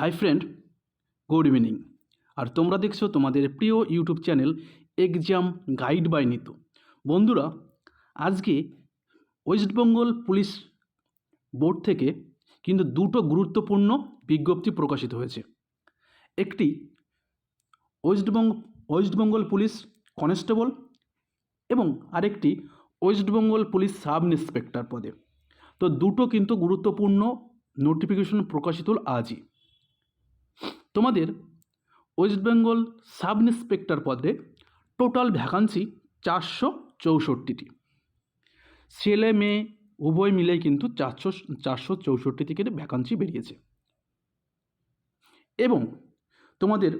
High friend good evening আর তোমরা দেখছ তোমাদের প্রিয় YouTube channel exam guide by Nitu বন্ধুরা, আজকে ওয়েস্টবেঙ্গল পুলিশ বোর্ড থেকে কিন্তু দুটো গুরুত্বপূর্ণ বিজ্ঞপ্তি প্রকাশিত হয়েছে। একটি ওয়েস্টবঙ্গ ওয়েস্টবেঙ্গল পুলিশ কনস্টেবল এবং আরেকটি ওয়েস্টবেঙ্গল পুলিশ সাব ইন্সপেক্টর পদে। তো দুটো কিন্তু গুরুত্বপূর্ণ নোটিফিকেশন প্রকাশিত হল আজই। তোমাদের ওয়েস্ট বেঙ্গল সাব ইন্সপেক্টর পদে টোটাল ভ্যাকান্সি চারশো চৌষট্টিটি। ছেলে, মেয়ে, উভয় মিলেই কিন্তু চারশো চারশো চৌষট্টি থেকে ভ্যাকান্সি বেরিয়েছে। এবং তোমাদের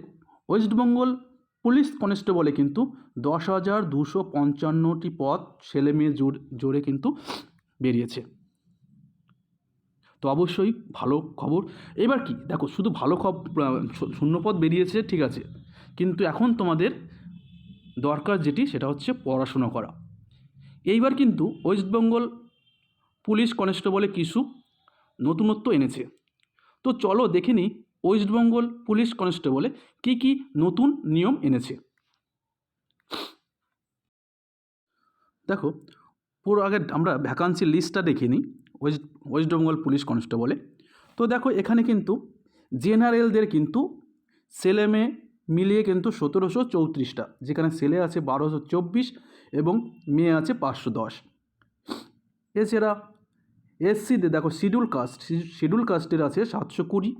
ওয়েস্ট বেঙ্গল পুলিশ কনস্টেবলে কিন্তু দশ হাজার দুশো পঞ্চান্নটি পদ ছেলে, মেয়ে জোরে কিন্তু বেরিয়েছে। তো অবশ্যই ভালো খবর। এবার কি? দেখো, শুধু ভালো খবর শূন্যপদ বেরিয়েছে, ঠিক আছে। কিন্তু এখন তোমাদের দরকার যেটি, সেটা হচ্ছে পড়াশোনা করা। এইবার কিন্তু ওয়েস্টবেঙ্গল পুলিশ কনস্টেবলে কিছু নতুনত্ব এনেছে। তো চলো দেখে নিই ওয়েস্টবেঙ্গল পুলিশ কনস্টেবলে কী কী নতুন নিয়ম এনেছে। দেখো, পুরো আগে আমরা ভ্যাকান্সি লিস্টটা দেখে নিই। ওয়েস্ট ওয়েস্ট বেঙ্গল পুলিশ কনস্টেবলে। তো দেখো, এখানে কিন্তু জেনারেলদের কিন্তু ছেলে মেয়ে মিলিয়ে কিন্তু সতেরোশো চৌত্রিশটা, যেখানে ছেলে আছে বারোশো চব্বিশ এবং মেয়ে আছে পাঁচশো দশ। এছাড়া এসসিতে দেখো, শিডিউল কাস্ট, শিডিউল কাস্টের আছে সাতশো কুড়ি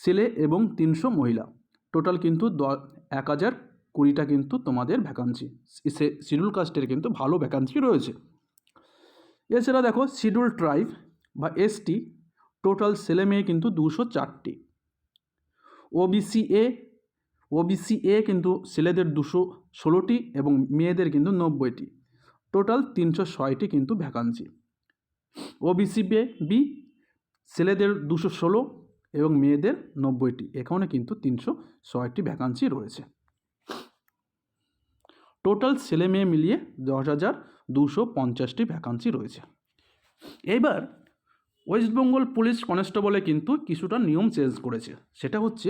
ছেলে এবং তিনশো মহিলা। টোটাল কিন্তু দ, এক হাজার কুড়িটা কিন্তু তোমাদের ভ্যাকান্সি শিডিউল কাস্টের কিন্তু ভালো ভ্যাকান্সি রয়েছে। এছাড়া দেখো, শিডিউল ট্রাইব বা এসটি টোটাল ছেলে মেয়ে কিন্তু দুশো চারটি। ওবিসি এ ওবিসি এ কিন্তু ছেলেদের দুশো ষোলোটি এবং মেয়েদের কিন্তু নব্বইটি। টোটাল তিনশো ছয়টি কিন্তু ভ্যাকান্সি ওবিসি বে বি ছেলেদের দুশো ষোলো এবং মেয়েদের নব্বইটি। এখানে কিন্তু তিনশো ছয়টি ভ্যাকান্সি রয়েছে। টোটাল ছেলে মেয়ে মিলিয়ে দশ হাজার দুশো পঞ্চাশটি ভ্যাকান্সি রয়েছে। এবার ওয়েস্টবেঙ্গল পুলিশ কনস্টেবলে কিন্তু কিছুটা নিয়ম চেঞ্জ করেছে। সেটা হচ্ছে,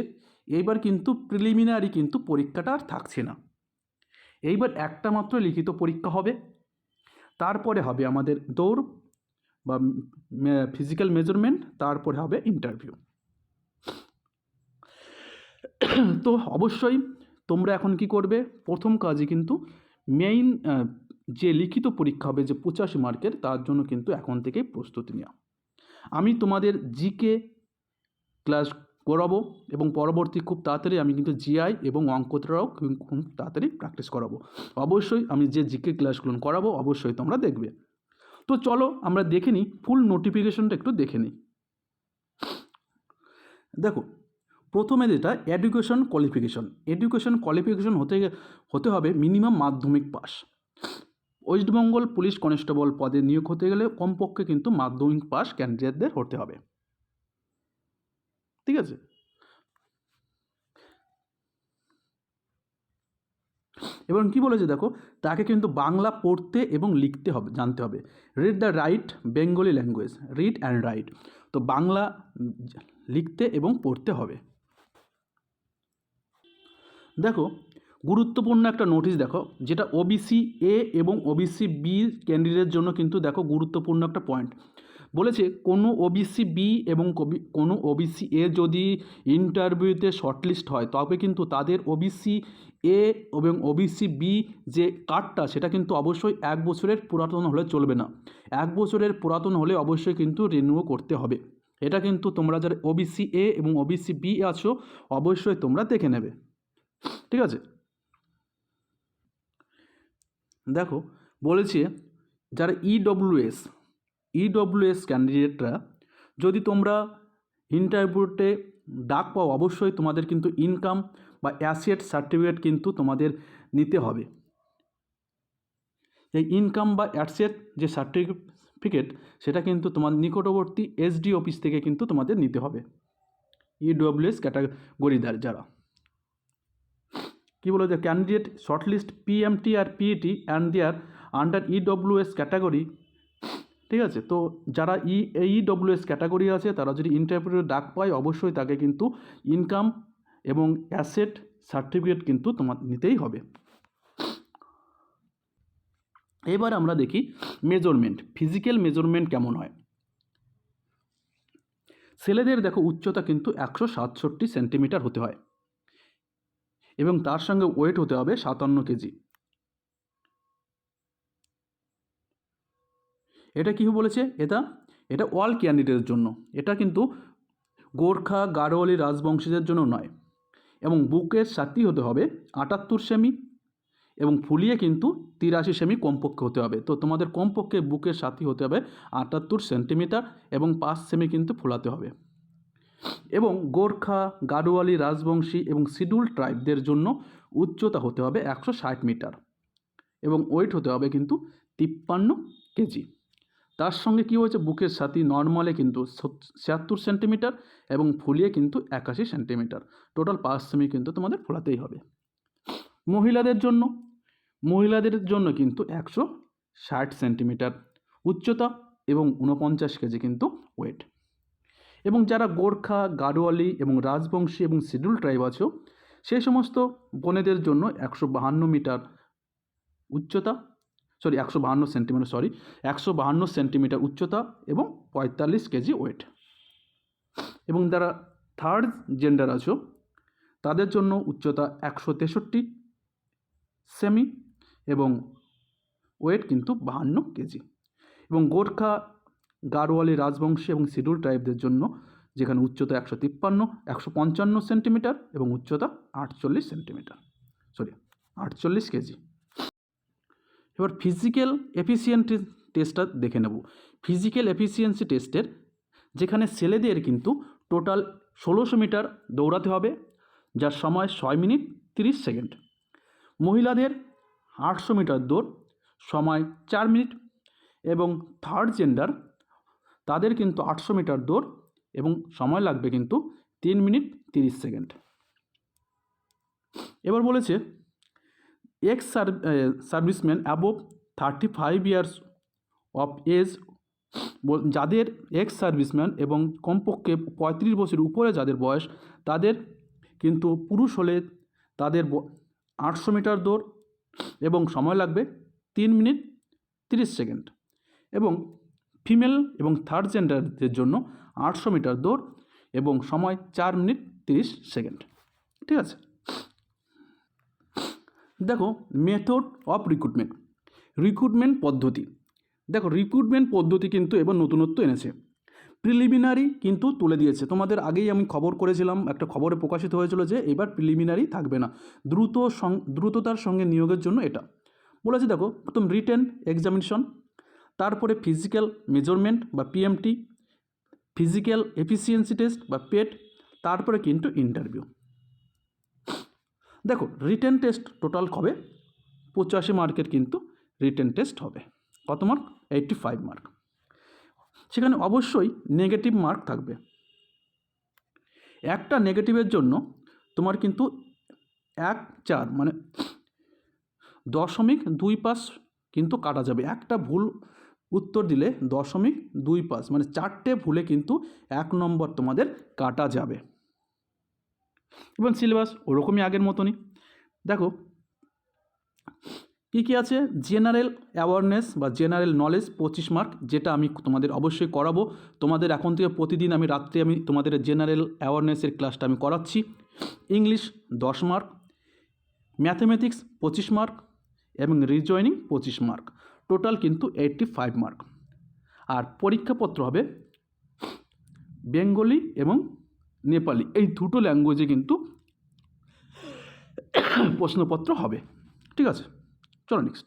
এইবার কিন্তু প্রিলিমিনারি কিন্তু পরীক্ষাটা আর থাকছে না। এইবার একটা মাত্র লিখিত পরীক্ষা হবে। তারপরে হবে আমাদের দৌড় বা ফিজিক্যাল মেজারমেন্ট তারপরে হবে ইন্টারভিউ তো অবশ্যই তোমরা এখন কি করবে? প্রথম কাজে কিন্তু মেইন যে লিখিত পরীক্ষা হবে যে পঁচাশি মার্কের, তার জন্য কিন্তু এখন থেকেই প্রস্তুতি নেওয়া। আমি তোমাদের জিকে ক্লাস করাবো এবং পরবর্তী খুব তাড়াতাড়ি আমি কিন্তু জিআই এবং অঙ্কটাও খুব তাড়াতাড়ি প্র্যাকটিস করাবো। অবশ্যই আমি যে জিকে ক্লাসগুলো করাবো অবশ্যই তোমরা দেখবে। তো চলো আমরা দেখে নিই ফুল নোটিফিকেশনটা একটু দেখে নিই। দেখো, প্রথমে যেটা এডুকেশন কোয়ালিফিকেশন এডুকেশন কোয়ালিফিকেশন হতে হতে হবে মিনিমাম মাধ্যমিক পাস ওয়েস্টবেঙ্গল পুলিশ কনস্টেবল পদে নিয়োগ হতে গেলে কমপক্ষে কিন্তু মাধ্যমিক পাস ক্যান্ডিডেটদের হতে হবে। ঠিক আছে? এবং কি বলেছে দেখো? তাকে কিন্তু বাংলা পড়তে এবং লিখতে হবে, জানতে হবে। Read the write Bengali language read and write তো বাংলা লিখতে এবং পড়তে হবে। দেখো গুরুত্বপূর্ণ একটা নোটিশ দেখো, যেটা ওবিসি এ এবং ওবিসি বি ক্যান্ডিডেটের জন্য কিন্তু দেখো গুরুত্বপূর্ণ একটা পয়েন্ট বলেছে কোনো ওবিসি বি এবং কোনো ওবিসি এ যদি ইন্টারভিউতে শর্টলিস্ট হয়, তবে কিন্তু তাদের ওবিসি এ এবং ওবিসি বি যে কার্ডটা সেটা কিন্তু অবশ্যই এক বছরের পুরাতন হলে চলবে না। এক বছরের পুরাতন হলে অবশ্যই কিন্তু রিনিউ করতে হবে। এটা কিন্তু তোমরা যারা ওবিসি এ এবং ওবিসি বি আছো, অবশ্যই তোমরা দেখে নেবে। ঠিক আছে? দেখো, বলেছে যারা ইডব্লিউএস ইডব্লিউএস ক্যান্ডিডেটরা যদি তোমরা ইন্টারভিউতে ডাক পাও, অবশ্যই তোমাদের কিন্তু ইনকাম বা অ্যাসেট সার্টিফিকেট কিন্তু তোমাদের নিতে হবে। এই ইনকাম বা অ্যাসেট যে সার্টিফিকেট সেটা কিন্তু তোমার নিকটবর্তী এসডি অফিস থেকে কিন্তু তোমাদের নিতে হবে। ইডব্লিউএস ক্যাটাগরিদার যারা। কি বলো যে candidate shortlist PMT R PET and their under EWS category ঠিক আছে? তো যারা ই এই ডব্লিউএস ক্যাটাগরি আছে, তারা যদি ইন্টারভিউ ডাক পায়, অবশ্যই তাকে কিন্তু ইনকাম এবং অ্যাসেট সার্টিফিকেট কিন্তু তোমার নিতেই হবে। এবার আমরা দেখি মেজারমেন্ট ফিজিক্যাল মেজারমেন্ট কেমন হয়? ছেলেদের দেখো উচ্চতা কিন্তু একশো সাতষট্টি সেন্টিমিটার হতে হয়। এবং তার সঙ্গে ওয়েট হতে হবে সাতান্ন কেজি। এটা কী বলেছে? এটা এটা অল ক্যান্ডিডেটের জন্য। এটা কিন্তু গোর্খা গাড়োয়ালি রাজবংশীদের জন্য নয়। এবং বুকের সাথী হতে হবে আটাত্তর সেমি এবং ফুলিয়ে কিন্তু তিরাশি সেমি কমপক্ষে হতে হবে। তো তোমাদের কমপক্ষে বুকের সাথী হতে হবে আটাত্তর সেন্টিমিটার এবং পাঁচ সেমি কিন্তু ফোলাতে হবে। এবং গোর্খা, গাড়োয়ালি রাজবংশী এবং শিডিউল ট্রাইবদের জন্য উচ্চতা হতে হবে একশো ষাট মিটার এবং ওয়েট হতে হবে কিন্তু তিপ্পান্ন কেজি। তার সঙ্গে কী হয়েছে? বুকের সাথী নর্মালে কিন্তু ছিয়াত্তর সেন্টিমিটার এবং ফুলিয়ে কিন্তু একাশি সেন্টিমিটার। টোটাল পাঁচ সেমি কিন্তু তোমাদের ফোলাতেই হবে। মহিলাদের জন্য মহিলাদের জন্য কিন্তু একশো ষাট সেন্টিমিটার উচ্চতা এবং উনপঞ্চাশ কেজি কিন্তু ওয়েট। এবং যারা গোর্খা গাড়োয়ালি এবং রাজবংশী এবং শিডিউল ট্রাইব আছো সেই সমস্ত বনেদের জন্য একশো বাহান্ন মিটার উচ্চতা সরি একশো বাহান্ন সেন্টিমিটার সরি একশো বাহান্ন সেন্টিমিটার উচ্চতা এবং পঁয়তাল্লিশ কেজি ওয়েট এবং যারা থার্ড জেন্ডার আছো, তাদের জন্য উচ্চতা একশো তেষট্টি সেমি এবং ওয়েট কিন্তু বাহান্ন কেজি। এবং গোর্খা গাড়োয়ালি রাজবংশী এবং শিডিউল ট্রাইবদের জন্য, যেখানে উচ্চতা একশো তিপ্পান্ন, একশো পঞ্চান্ন সেন্টিমিটার এবং উচ্চতা আটচল্লিশ সেন্টিমিটার। সরি আটচল্লিশ কেজি। এবার ফিজিক্যাল এফিসিয়েন্সি টেস্টটা দেখে নেব। ফিজিক্যাল এফিসিয়েন্সি টেস্টের যেখানে ছেলেদের কিন্তু টোটাল ষোলোশো মিটার দৌড়াতে হবে, যার সময় ছয় মিনিট তিরিশ সেকেন্ড। মহিলাদের আটশো মিটার দৌড়, সময় চার মিনিট এবং থার্ড জেন্ডার তাদের কিন্তু আটশো মিটার দৌড় এবং সময় লাগবে কিন্তু তিন মিনিট তিরিশ সেকেন্ড। এবার বলেছে ex serviceman above thirty five years of age যাদের এক্স সার্ভিসম্যান এবং কমপক্ষে পঁয়ত্রিশ বছরের উপরে যাদের বয়স, তাদের কিন্তু পুরুষ হলে তাদের আটশো মিটার দৌড় এবং সময় লাগবে তিন মিনিট তিরিশ সেকেন্ড। এবং ফিমেল এবং থার্ড জেন্ডারদের জন্য আটশো মিটার দৌড় এবং সময় চার মিনিট তিরিশ সেকেন্ড। ঠিক আছে? দেখো মেথড অফ রিক্রুটমেন্ট রিক্রুটমেন্ট পদ্ধতি। দেখো রিক্রুটমেন্ট পদ্ধতি কিন্তু এবার নতুনত্ব এনেছে। প্রিলিমিনারি কিন্তু তুলে দিয়েছে। তোমাদের আগেই আমি খবর করেছিলাম, একটা খবরে প্রকাশিত হয়েছিল যে এবার প্রিলিমিনারি থাকবে না। দ্রুত দ্রুততার সঙ্গে নিয়োগের জন্য এটা। বলেছে দেখো, প্রথম রিটেন এক্সামিনেশন তারপরে ফিজিক্যাল মেজারমেন্ট বা পিএমটি ফিজিক্যাল এফিসিয়েন্সি টেস্ট বা পেট তারপরে কিন্তু ইন্টারভিউ দেখো রিটেন টেস্ট টোটাল হবে পঁচাশি মার্কের কিন্তু রিটেন টেস্ট হবে। কত মার্ক? Eighty five mark. সেখানে অবশ্যই নেগেটিভ মার্ক থাকবে। একটা নেগেটিভের জন্য তোমার কিন্তু এক চার মানে দশমিক দুই পাস কিন্তু কাটা যাবে। একটা ভুল উত্তর দিলে দশমিক দুই পাস মানে চারটে ভুলে কিন্তু এক নম্বর তোমাদের কাটা যাবে। এবং সিলেবাস ওরকমই আগের মতনই। দেখো, কী কী আছে? জেনারেল অ্যাওয়ারনেস বা জেনারেল নলেজ পঁচিশ মার্ক যেটা আমি তোমাদের অবশ্যই করাবো। তোমাদের এখন থেকে প্রতিদিন আমি রাত্রে আমি তোমাদের জেনারেল অ্যাওয়ারনেসের ক্লাসটা আমি করাচ্ছি। ইংলিশ দশ মার্ক ম্যাথমেটিক্স পঁচিশ মার্ক এবং রিজয়নিং পঁচিশ মার্ক টোটাল কিন্তু এইটটি ফাইভ মার্ক আর পরীক্ষাপত্র হবে বেঙ্গলি এবং নেপালি এই দুটো ল্যাঙ্গুয়েজে কিন্তু প্রশ্নপত্র হবে। ঠিক আছে? চলো নেক্সট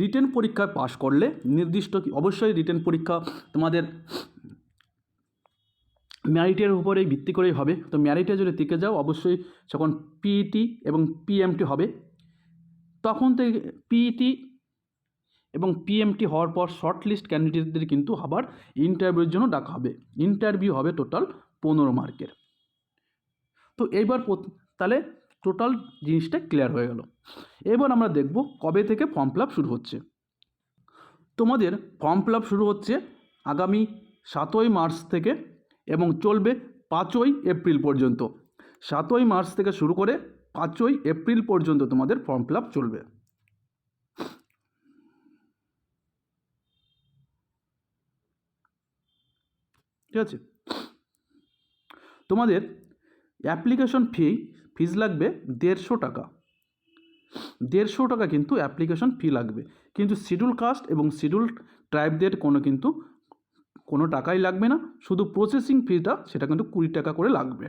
রিটেন পরীক্ষায় পাশ করলে নির্দিষ্ট অবশ্যই রিটেন পরীক্ষা তোমাদের ম্যারিটের উপরেই ভিত্তি করেই হবে। তো ম্যারিটে যদি টিকে যাও, অবশ্যই যখন পিইটি এবং পিএমটি হবে তখন থেকে পিইটি এবং পিএমটি হওয়ার পর শর্ট লিস্ট ক্যান্ডিডেটদের কিন্তু আবার ইন্টারভিউর জন্য ডাকা হবে। ইন্টারভিউ হবে টোটাল পনেরো মার্কের। তো এইবার তাহলে টোটাল জিনিসটা ক্লিয়ার হয়ে গেল। এবার আমরা দেখব কবে থেকে ফর্ম ফিল শুরু হচ্ছে। তোমাদের ফর্ম ফিল শুরু হচ্ছে আগামী সাতই মার্চ থেকে এবং চলবে পাঁচই এপ্রিল পর্যন্ত। সাতই মার্চ থেকে শুরু করে পাঁচই এপ্রিল পর্যন্ত তোমাদের ফর্ম ফিল চলবে। ঠিক আছে? তোমাদের অ্যাপ্লিকেশন ফি ফিজ লাগবে দেড়শো টাকা। দেড়শো টাকা কিন্তু অ্যাপ্লিকেশন ফি লাগবে। কিন্তু শিডিউল কাস্ট এবং শিডিউল ট্রাইবদের কোনো কিন্তু কোনো টাকাই লাগবে না। শুধু প্রসেসিং ফিটা সেটা কিন্তু কুড়ি টাকা করে লাগবে।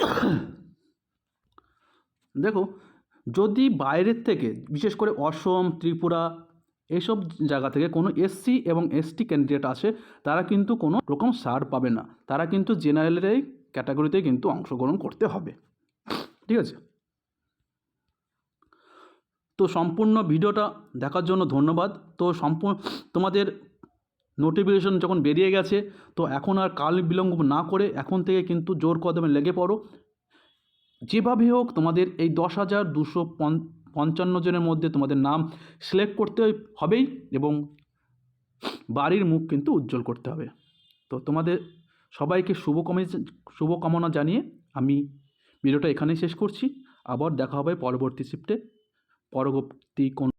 দেখো, যদি বাইরের থেকে, বিশেষ করে অসম, ত্রিপুরা এইসব জায়গা থেকে কোনো এসসি এবং এসটি ক্যান্ডিডেট আসে, তারা কিন্তু কোনো রকম ছাড় পাবে না। তারা কিন্তু জেনারেলের এই কিন্তু অংশগ্রহণ করতে হবে। ঠিক আছে? তো সম্পূর্ণ ভিডিওটা দেখার জন্য ধন্যবাদ। তো সম্পূর্ণ তোমাদের নোটিফিকেশন যখন বেরিয়ে গেছে, তো এখন আর কাল বিলম্ব না করে এখন থেকে কিন্তু জোর কদমে লেগে পড়ো। যেভাবে হোক তোমাদের এই দশ হাজার দুশো পঞ্চান্ন জনের মধ্যে তোমাদের নাম সিলেক্ট করতে হবেই এবং বাড়ির মুখ কিন্তু উজ্জ্বল করতে হবে। তো তোমাদের সবাইকে শুভকামনা শুভকামনা জানিয়ে আমি ভিডিওটা এখানেই শেষ করছি। আবার দেখা হবে পরবর্তী শিফটে পরবর্তী কোনো